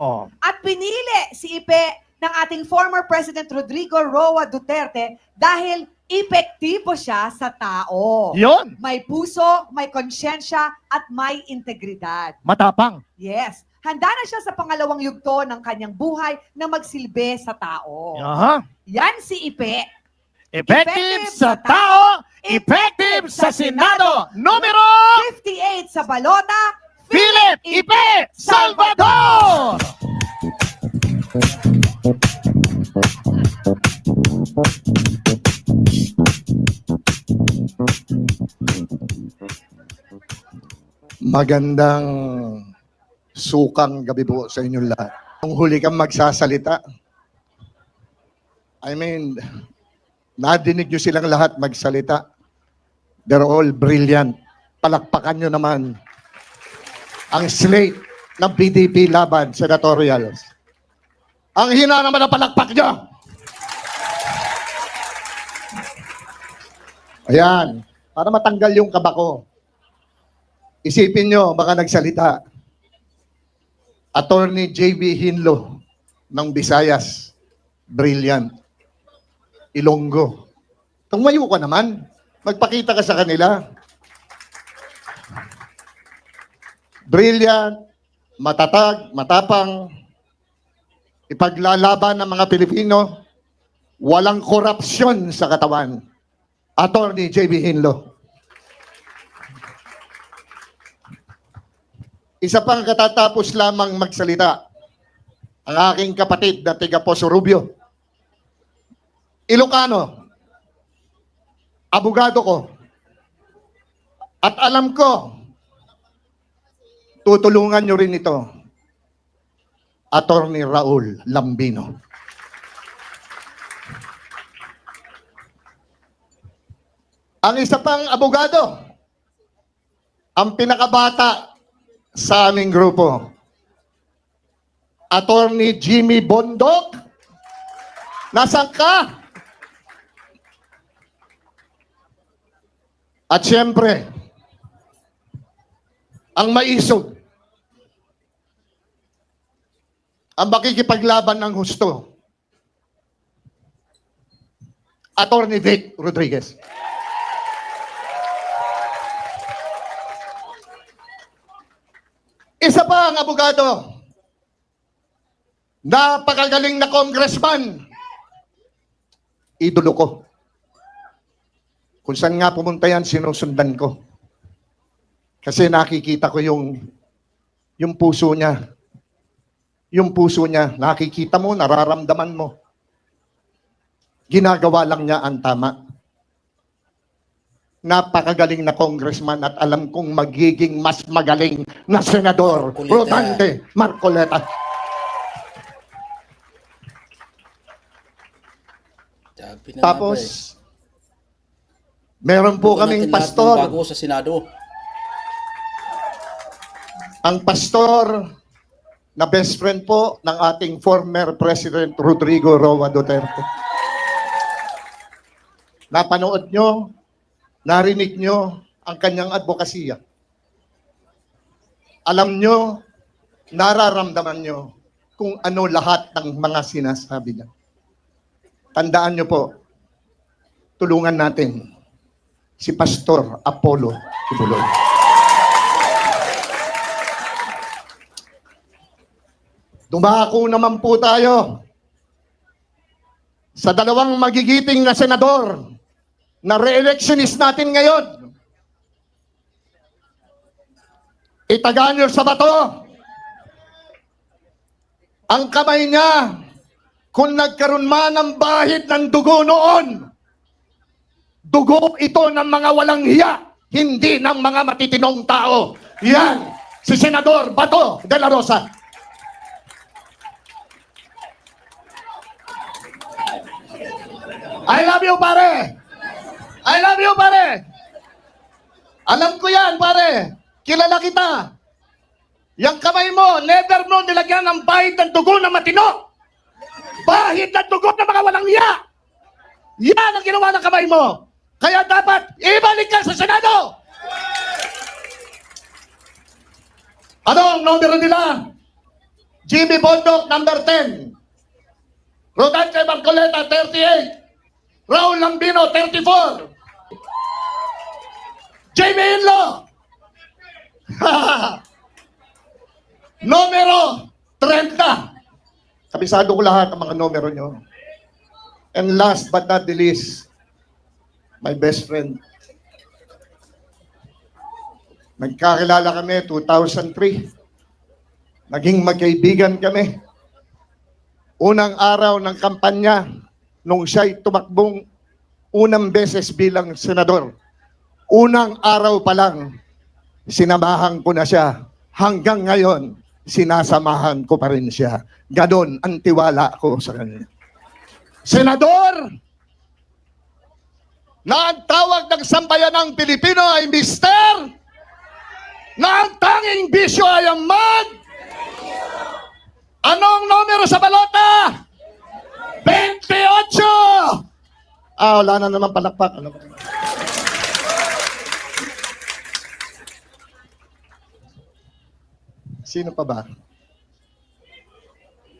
Oh. At pinili si Ipe ng ating former President Rodrigo Roa Duterte dahil epektibo siya sa tao. Yun. May puso, may konsyensya, at may integridad. Matapang. Yes. Handa na siya sa pangalawang yugto ng kanyang buhay na magsilbi sa tao. Aha. Yan si Ipe. Effective sa tao, effective sa Senado. Numero 58 sa balota, Philip Ipe Salvador! Magandang sukang gabi po sa inyong lahat. Kung huli kang magsasalita, I mean, nadinig nyo silang lahat magsalita. They're all brilliant. Palakpakan nyo naman ang slate ng PDP laban senatorials. Ang hina naman ang palakpak nyo. Ayan, para matanggal yung kaba ko. Isipin nyo, baka nagsalita. Attorney J.B. Hinlo ng Visayas. Brilliant. Ilonggo. Tumayo ka naman. Magpakita ka sa kanila. Brilliant, matatag, matapang, ipaglalaban ng mga Pilipino, walang korupsyon sa katawan. Attorney J.B. Hinlo. Isa pang katatapos lamang magsalita, ang aking kapatid na tiga Poso Rubio. Ilocano, abogado ko. At alam ko, tutulungan nyo rin ito. Attorney Raul Lambino. Ang isa pang abogado, ang pinakabata sa aming grupo. Attorney Jimmy Bondok. Nasaan ka? At siyempre, ang maisog, ang makikipaglaban ng husto, Attorney Vic Rodriguez. Isa pa ang abogado. Napakagaling na congressman. Idolo ko. Kung saan nga pumunta yan, sinusundan ko. Kasi nakikita ko yung yung puso niya. Yung puso niya, nakikita mo, nararamdaman mo. Ginagawa lang niya ang tama napakagaling na congressman at alam kong magiging mas magaling na senador Marcoleta. Rodante Marcoleta. Tapos, ba meron eh. po kaming pastor. Bago sa Senado. Ang pastor na best friend po ng ating former President Rodrigo Roa Duterte. Napanood nyo, narinig nyo ang kanyang advokasya. Alam nyo, nararamdaman nyo kung ano lahat ng mga sinasabi niya. Tandaan nyo po, tulungan natin si Pastor Apollo Kibuloy. Dumako naman po tayo sa dalawang magigiting na senador na re-electionist natin ngayon. Itagaan nyo sa bato. Ang kamay niya, kung nagkaroon man ng bahid ng dugo noon, dugo ito ng mga walang hiya, hindi ng mga matitinong tao. Yan, si Senador Bato de la Rosa. I love you, pare! I love you, pare! Alam ko yan, pare. Kilala kita. Yang kamay mo, never mo nilagyan ng bahid ng dugo na matino. Bahid ng dugo ng mga walang iya. Yan ang ginawa ng kamay mo. Kaya dapat ibalik ka sa Senado. Ano ang numero nila? Jimmy Bondok, number 10. Rodante Marcoleta, 38. Raul Lambino, 34. Jamie Inlo. Numero 30. Kabisado ko lahat ang mga numero nyo. And last but not the least, my best friend. Nagkakilala kami 2003. Naging magkaibigan kami. Unang araw ng kampanya, nung siya'y tumakbong unang beses bilang senador. Unang araw pa lang, sinamahan ko na siya. Hanggang ngayon, sinasamahan ko pa rin siya. Ganon ang tiwala ko sa kanya. Senador, na ang tawag ng sambayan ng Pilipino ay Mister, na ang tanging bisyo ay ang mag, Anong numero sa balota? 28! Ah, wala na naman palakpak. Ano? Sino pa ba?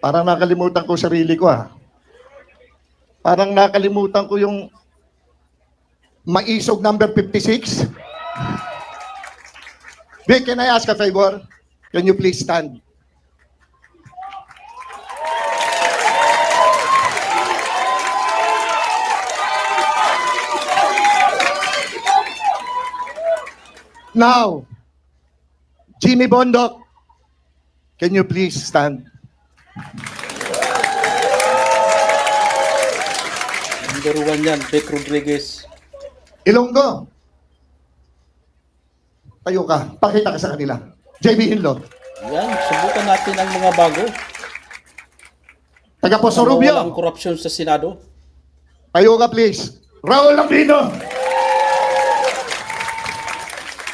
Parang nakalimutan ko sarili ko ah. Parang nakalimutan ko yung maisog number 56. Vic, can I ask a favor? Can you please stand? Now, Jimmy Bondok, can you please stand? Number one yan, Vic Rodriguez. Ilonggo. Tayo ka. Pakita ka sa kanila. JB Hinlo. Yan, subukan natin ang mga bago. Taga Poso Rubio. korupsyon sa Senado. Tayo ka please. Raul Lambino.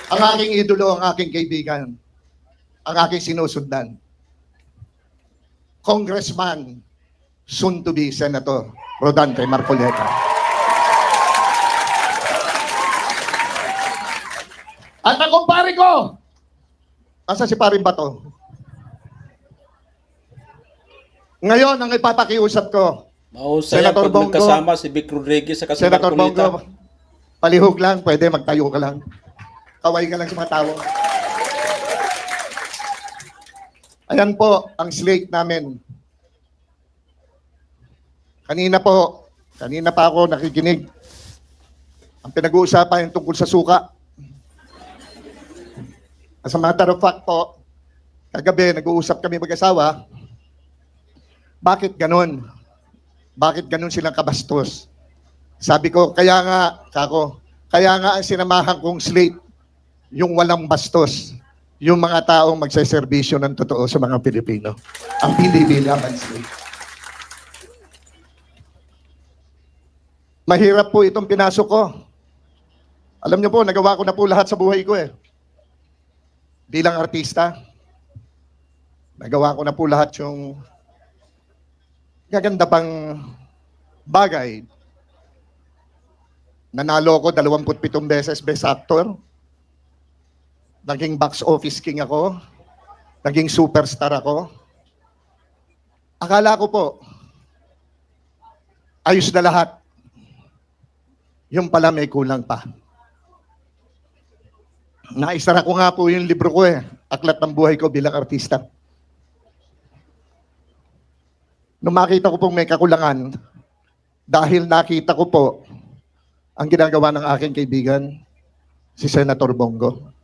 Ang aking idolo, ang aking kaibigan. Ang aking sinusundan. Congressman, soon to be Senator Rodante Marcoleta. At ang kumpare ko, asa si paring bato? Ngayon, ang ipapakiusap ko, Mahusay ang Senator Bongo. nagkasama si Vic Rodriguez sa Senator Marcolita. Bongo, palihog lang, pwede magtayo ka lang. Kaway ka lang sa mga tao. Ayan po ang slate namin. Kanina po, kanina pa ako nakikinig. Ang pinag-uusapan yung tungkol sa suka. As a matter of fact po, kagabi nag-uusap kami mag-asawa, bakit ganon? Bakit ganon silang kabastos? Sabi ko, kaya nga, kako, kaya nga ang sinamahan kong slate, yung walang bastos, yung mga taong magseserbisyo ng totoo sa mga Pilipino. Ang pinili laban slate. Mahirap po itong pinasok ko. Alam niyo po, nagawa ko na po lahat sa buhay ko eh. Bilang artista, nagawa ko na po lahat yung gaganda pang bagay Nanalo ko 27 beses Best Actor. Naging box office king ako. Naging superstar ako. Akala ko po, ayos na lahat. Yung pala may kulang pa. Naisara ko nga po yung libro ko eh. Aklat ng buhay ko bilang artista. Nung makita ko pong may kakulangan, dahil nakita ko po ang ginagawa ng aking kaibigan, si Senator Bongo.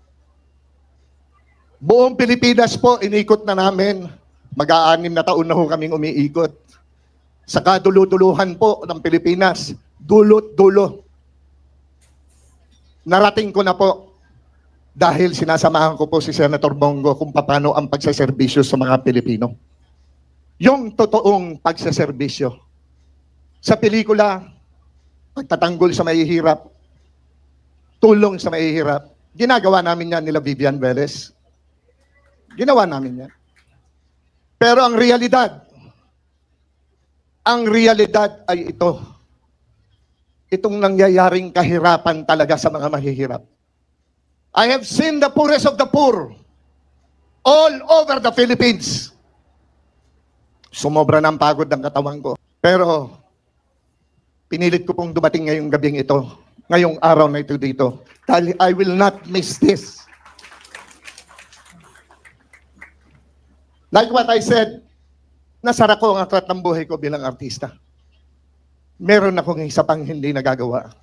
Buong Pilipinas po, inikot na namin. Mag-aanim na taon na ho kaming umiikot. Sa kaduluduluhan po ng Pilipinas, dulot-dulo. Narating ko na po dahil sinasamahan ko po si Senator Bongo kung paano ang pagsaserbisyo sa mga Pilipino. Yung totoong pagsaserbisyo. Sa pelikula, pagtatanggol sa mahihirap, tulong sa mahihirap. Ginagawa namin yan nila Vivian Velez. Ginawa namin yan. Pero ang realidad, ang realidad ay ito. Itong nangyayaring kahirapan talaga sa mga mahihirap. I have seen the poorest of the poor all over the Philippines. Sumobra ang pagod ng katawan ko. Pero, pinilit ko pong dumating ngayong gabing ito, ngayong araw na ito dito. Dahil I will not miss this. Like what I said, nasara ko ang aklat ng buhay ko bilang artista. Meron akong isa pang hindi nagagawa.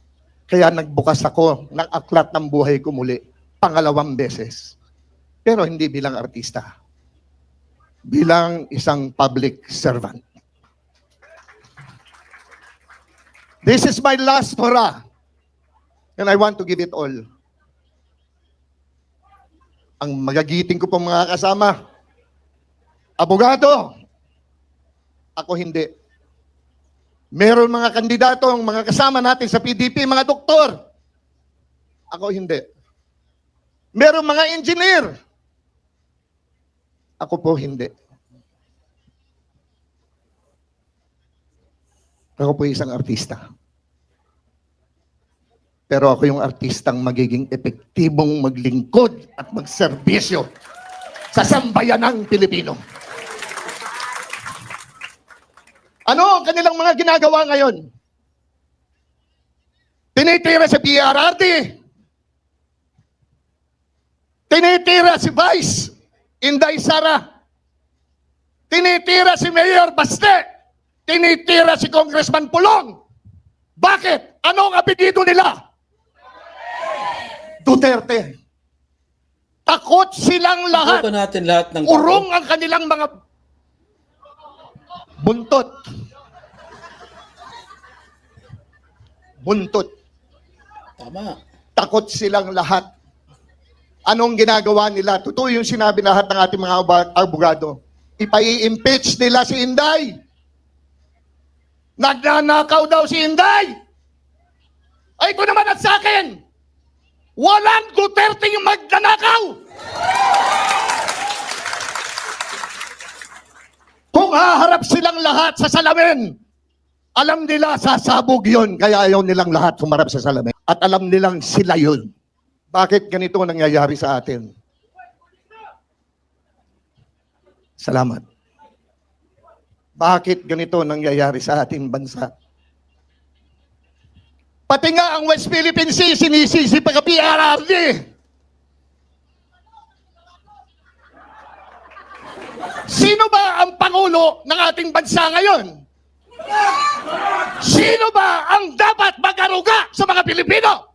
Kaya nagbukas ako ng aklat ng buhay ko muli, pangalawang beses. Pero hindi bilang artista. Bilang isang public servant. This is my last hurrah. And I want to give it all. Ang magagiting ko po mga kasama, abogado, ako hindi. Meron mga kandidatong, mga kasama natin sa PDP, mga doktor. Ako hindi. Meron mga engineer. Ako po hindi. Ako po isang artista. Pero ako yung artistang magiging epektibong maglingkod at magserbisyo sa sambayanang Pilipino. Ano ang kanilang mga ginagawa ngayon? Tinitira sa PRRD. Tinitira si Vice Inday Sara. Tinitira si Mayor Baste. Tinitira si Congressman Pulong. Bakit? Ano ang apelido nila? Duterte. Takot silang lahat. Subukan natin lahat ng. Urong ang kanilang mga buntot. Buntot. Tama. Takot silang lahat. Anong ginagawa nila? Totoo yung sinabi lahat ng ating mga abogado. Ipai-impeach nila si Inday. Nagnanakaw daw si Inday. Ay, ito naman at sa akin. Walang Duterte yung magnanakaw. Kung haharap silang lahat sa salamin, alam nila sasabog yun, kaya ayaw nilang lahat humarap sa salamin. At alam nilang sila yun. Bakit ganito nangyayari sa atin? Salamat. Bakit ganito nangyayari sa ating bansa? Pati nga ang West Philippine Sea, sinisisi pa ka PRRD. Sino ba ang Pangulo ng ating bansa ngayon? Sino ba ang dapat mag-aruga sa mga Pilipino?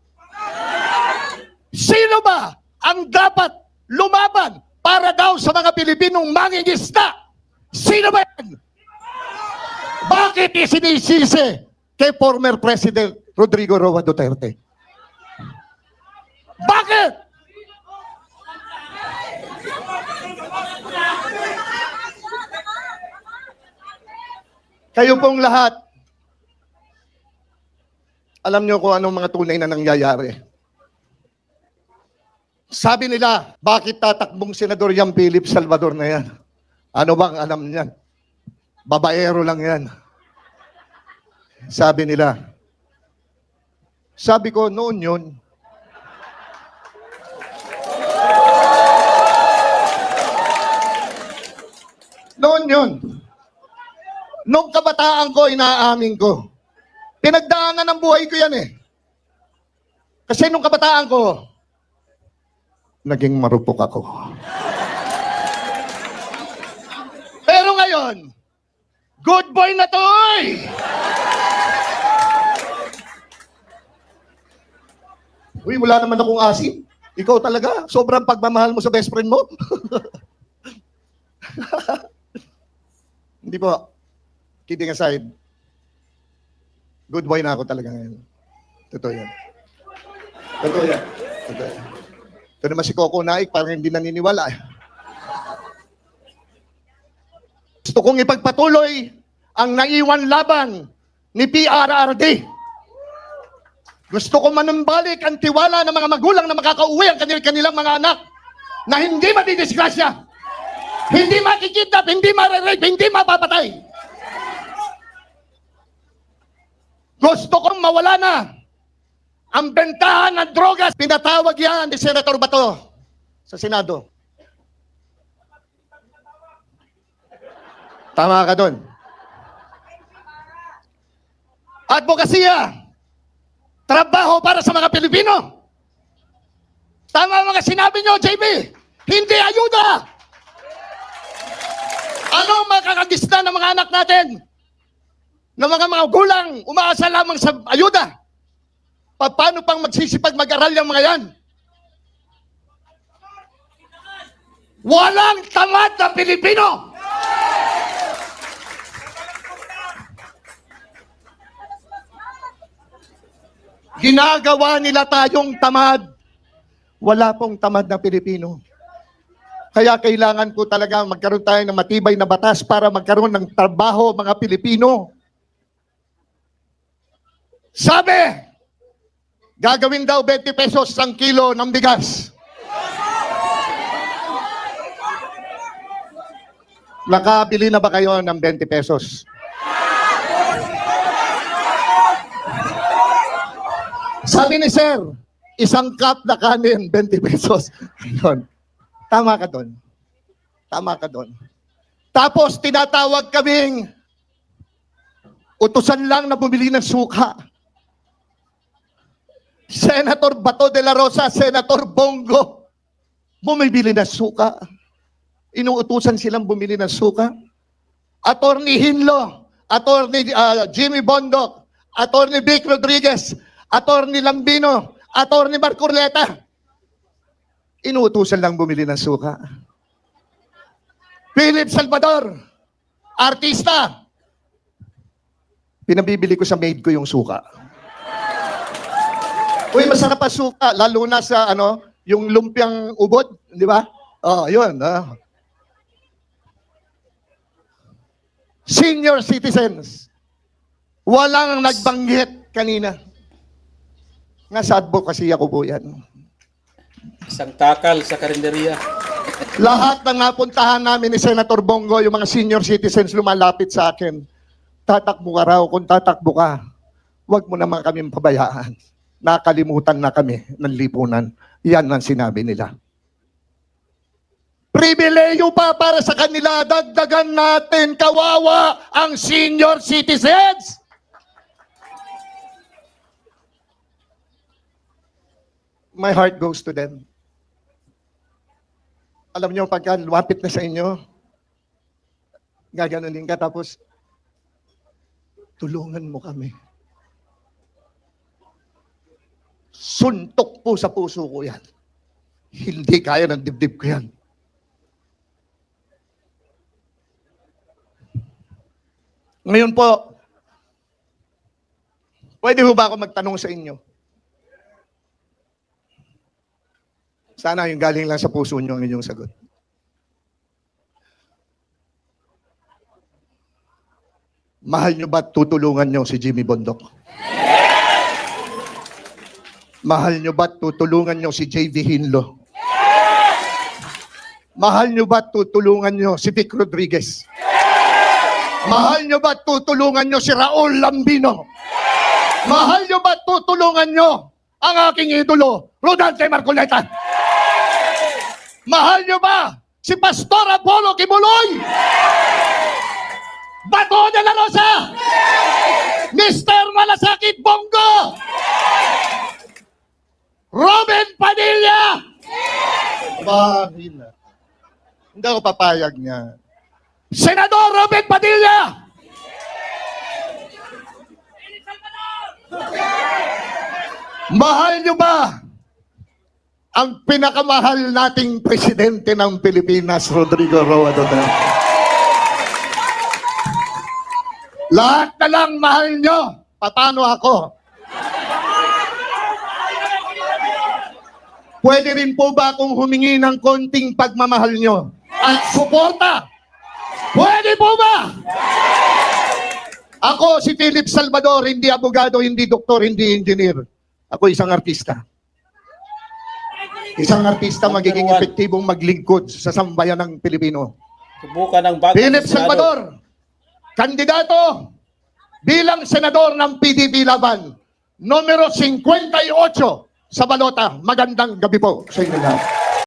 Sino ba ang dapat lumaban para daw sa mga Pilipinong mangingisda? Sino ba yan? Bakit isinisisi kay former President Rodrigo Roa Duterte? Bakit? Kayo pong lahat, alam niyo kung anong mga tunay na nangyayari. Sabi nila, bakit tatakbong Senador Yang Philip Salvador na yan? Ano bang alam niyan? Babaero lang yan. Sabi nila. Sabi ko, noon yun. Noon yun. Nung kabataan ko, inaamin ko. Pinagdaanan ng buhay ko yan eh. Kasi nung kabataan ko, naging marupok ako. Pero ngayon, good boy na to oy! Uy, wala naman akong asim. Ikaw talaga, sobrang pagmamahal mo sa best friend mo. Hindi po. Kidding aside, good boy na ako talaga ngayon. Totoo yan. Totoo yan. Totoo yan. Ito naman si Coco Naik, parang hindi naniniwala. Gusto kong ipagpatuloy ang naiwan laban ni PRRD. Gusto ko manumbalik ang tiwala ng mga magulang na makakauwi ang kanil kanilang mga anak na hindi madidisgrasya, hindi makikidnap, hindi marirape, hindi mapapatay. Gusto kong mawala na ang bentahan ng drogas. Pinatawag yan ni Senator Bato sa Senado. Tama ka doon. Advokasya. Trabaho para sa mga Pilipino. Tama mga sinabi nyo, JB. Hindi ayuda. Ano makakagisna ng mga anak natin? Ng mga mga gulang, umaasa lamang sa ayuda. Pa- Paano pang magsisipag mag-aral yung mga yan? Walang tamad na Pilipino! Ginagawa nila tayong tamad. Wala pong tamad na Pilipino. Kaya kailangan ko talaga magkaroon tayo ng matibay na batas para magkaroon ng trabaho mga Pilipino. Sabi, gagawin daw 20 pesos ang kilo ng bigas. Nakabili na ba kayo ng 20 pesos? Sabi ni Sir, isang cup na kanin, 20 pesos. Ayun. Tama ka doon. Tama ka doon. Tapos tinatawag kaming utusan lang na bumili ng suka. Senator Bato de la Rosa, Senator Bongo, bumibili ng suka. Inuutusan silang bumili ng suka. Attorney Hinlo, Attorney ah, Jimmy Bondok, Attorney Vic Rodriguez, Attorney Lambino, Attorney Marcorleta. Inuutusan lang bumili ng suka. Philip Salvador, artista. Pinabibili ko sa maid ko yung suka. Uy, masarap pa suka, lalo na sa ano, yung lumpiang ubod, di ba? Oh, yun. ah. Senior citizens, walang nagbanggit kanina. Nga sa advocacy ako po yan. Isang takal sa karinderya. Lahat ng napuntahan namin ni Senator Bongo, yung mga senior citizens lumalapit sa akin. Tatakbo ka raw, kung tatakbo ka, huwag mo naman kami pabayaan. Nakalimutan na kami ng lipunan. Yan ang sinabi nila. Pribileyo pa para sa kanila, dagdagan natin, kawawa ang senior citizens. My heart goes to them. Alam niyo, pagka lumapit na sa inyo, gaganunin ka, tapos, tulungan mo kami. Suntok po sa puso ko yan. Hindi kaya ng dibdib ko yan. Ngayon po, pwede ho ba ako magtanong sa inyo? Sana yung galing lang sa puso nyo ang inyong sagot. Mahal nyo ba tutulungan nyo si Jimmy Bondok? Mahal nyo ba at tutulungan nyo si JV Hinlo? Mahal nyo ba at tutulungan nyo si Vic Rodriguez? Mahal nyo ba at tutulungan nyo si Raul Lambino? Mahal nyo ba at tutulungan nyo ang aking idolo, Rodante Marcoleta? Mahal nyo ba si Pastor Apollo Kibuloy? Bato de la Rosa! Mr. Malasakit Bongo! Robin Padilla! Bakit? Hindi ako papayag niya. Senador Robin Padilla! Mahal nyo ba ang pinakamahal nating presidente ng Pilipinas, Rodrigo Roa Duterte? Lahat na lang mahal nyo. Paano ako? Pwede rin po ba akong humingi ng konting pagmamahal nyo? At suporta? Pwede po ba? Ako si Philip Salvador, hindi abogado, hindi doktor, hindi engineer. Ako isang artista. Isang artista magiging epektibong maglingkod sa sambayan ng Pilipino. Subukan ng bago Philip. Salvador, kandidato bilang senador ng PDP Laban, numero 58 sa balota. Magandang gabi po sa inyo lahat.